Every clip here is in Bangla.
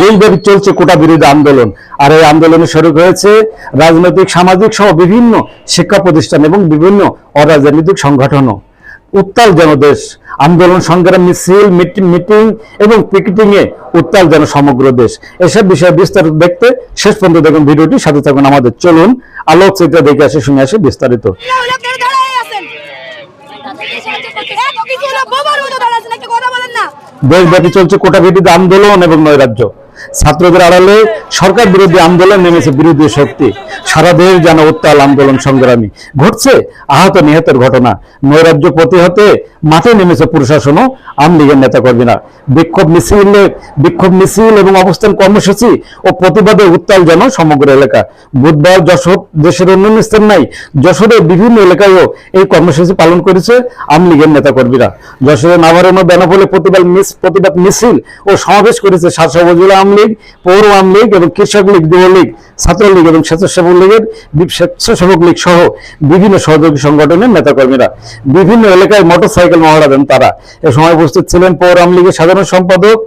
দেশব্যাপী চলছে কোটা বিরোধী আন্দোলন। আর এই আন্দোলনে শুরু হয়েছে রাজনৈতিক, সামাজিক সহ বিভিন্ন শিক্ষা প্রতিষ্ঠান এবং বিভিন্ন অরাজনৈতিক সংগঠনও। উত্তাল যেন দেশ আন্দোলন সংগ্রাম, মিছিল, মিটি- এবং পিকেটিং এ উত্তাল যেন সমগ্র দেশ। এসব বিষয়ে বিস্তারিত দেখতে শেষ পর্যন্ত দেখুন ভিডিওটি। সাথে থাকুন আমাদের চলুন। আলোক চিত্র দেখে আসে, শুনে আসে বিস্তারিত। দেশব্যাপী চলছে কোটা বিরোধী আন্দোলন এবং নৈরাজ্য। ছাত্রদের আড়ালে সরকার বিরোধী আন্দোলন নেমেছে বিরোধী শক্তি। সারা দেশ যেন উত্তাল আন্দোলন সংগ্রামী। ঘটছে আহত নিহতের ঘটনা। নৈরাজ্য প্রতিহতে মাঠে নেমেছে প্রশাসন ও আওয়ামী লীগের নেতাকর্মীরা। বিক্ষোভ মিছিল বিক্ষোভ মিছিল এবং অবস্থান কর্মসূচি ও প্রতিবাদে উত্তাল যেন সমগ্র এলাকা। বুধবার যশোর দেশের অন্যান্য স্থান নাই, যশোরের বিভিন্ন এলাকায়ও এই কর্মসূচি পালন করেছে আওয়ামী লীগের নেতাকর্মীরা। যশোরের নাভারণ বেনাপোলে প্রতিবাদ মিস, প্রতিবাদ মিছিল ও সমাবেশ করেছে সাতশো উপজেলা আওয়ামী লীগ পৌর আওয়ামী লীগ এবং কৃষক লীগ, যুবলীগ, ছাত্রলীগ এবং স্বেচ্ছাসেবক লীগের স্বেচ্ছাসেবক লীগ সহ বিভিন্ন সহযোগী সংগঠনের নেতাকর্মীরা। বিভিন্ন এলাকায় মোটরসাইকেল মহড়া দেন তারা। এ সময় উপস্থিত ছিলেন পৌর আওয়ামী লীগের সাধারণ সম্পাদক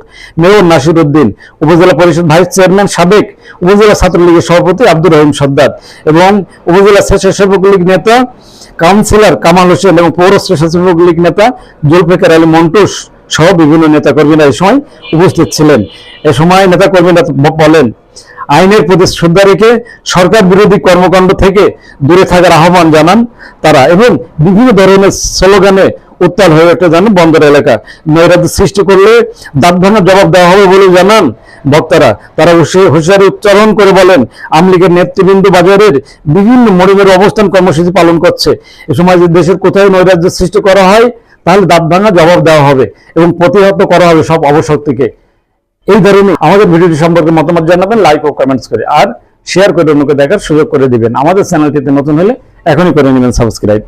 মেয়র নাসির উদ্দিন, উপজেলা পরিষদ ভাইস চেয়ারম্যান সাবেক উপজেলা ছাত্রলীগের সভাপতি আব্দুর রহিম সর্দার এবং উপজেলা স্বেচ্ছাসেবক লীগ নেতা কাউন্সিলর কামাল হোসেন এবং পৌর স্বেচ্ছাসেবক লীগ নেতা জুলফিকার আলী মন্টুস সহ বিভিন্ন নেতাকর্মীরা এই সময় উপস্থিত ছিলেন। এ সময় নেতাকর্মীরা বলেন, আইনের প্রতি শ্রদ্ধা রেখে সরকার বিরোধী কর্মকাণ্ড থেকে দূরে থাকার আহ্বান জানান তারা এবং বিভিন্ন ধরনের স্লোগানে উত্তাল হয়ে ওঠে জানান বন্দর এলাকা। নৈরাজ্য সৃষ্টি করলে দাঁত ভাঙার জবাব দেওয়া হবে বলে জানান বক্তারা তারা হুঁশি- হুঁশিয়ারি উচ্চারণ করে বলেন আওয়ামী লীগের নেতৃবৃন্দ বাজারের বিভিন্ন মোড়ে মোড়ে অবস্থান কর্মসূচি পালন করছে। এ সময় দেশের কোথায় নৈরাজ্য সৃষ্টি করা হয়, তাহলে দাঁত ভাঙা জবাব দেওয়া হবে এবং প্রতিহত করা হবে সব অবশক্তিকে এই ধরনের আমাদের ভিডিওটি সম্পর্কে মতামত জানাবেন লাইক ও কমেন্টস করে। আর শেয়ার করে অন্যকে দেখার সুযোগ করে দিবেন। আমাদের চ্যানেলটিতে নতুন হলে এখনই করে নেবেন সাবস্ক্রাইব